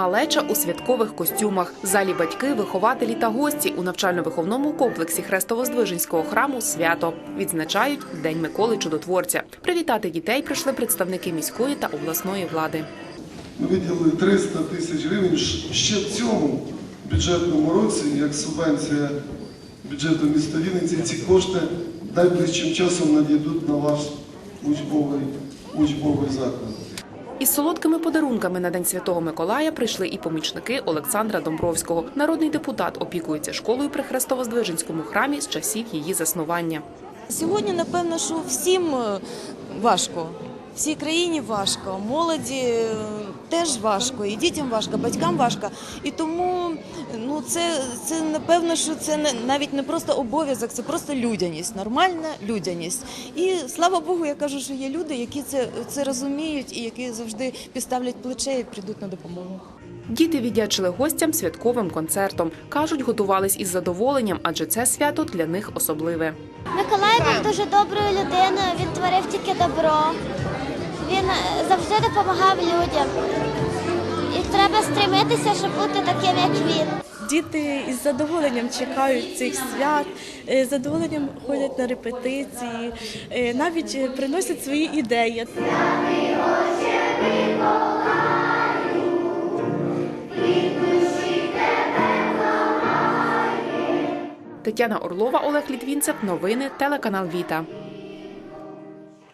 Малеча у святкових костюмах. Залі батьки, вихователі та гості у навчально-виховному комплексі Хрестово-Здвиженського храму свято відзначають День Миколи Чудотворця. Привітати дітей прийшли представники міської та обласної влади. Ми виділили 300 тисяч гривень ще в цьому бюджетному році, як субвенція бюджету міста Вінниці. Ці кошти найближчим часом надійдуть на ваш учбовий, учбовий заклад. Із солодкими подарунками на День Святого Миколая прийшли і помічники Олександра Домбровського. Народний депутат опікується школою при Хрестово-Здвиженському храмі з часів її заснування. Сьогодні, напевно, що всім е, важко. Всій країні важко, молоді е, теж важко, і дітям важко, батькам важко. І тому ну, це, це напевно, що це не, навіть не просто обов'язок, це просто людяність, нормальна людяність. І слава Богу, я кажу, що є люди, які це, це розуміють і які завжди підставлять плече і прийдуть на допомогу. Діти віддячили гостям святковим концертом. Кажуть, готувались із задоволенням, адже це свято для них особливе. Миколай був дуже доброю людиною, він творив тільки добро. Він завжди допомагав людям. І треба стремитися, щоб бути таким, як він. Діти із задоволенням чекають цих свят, е, з задоволенням ходять на репетиції, е, навіть е, приносять свої ідеї. Тетяна Орлова, Олег Літвінцев. Новини телеканал Віта.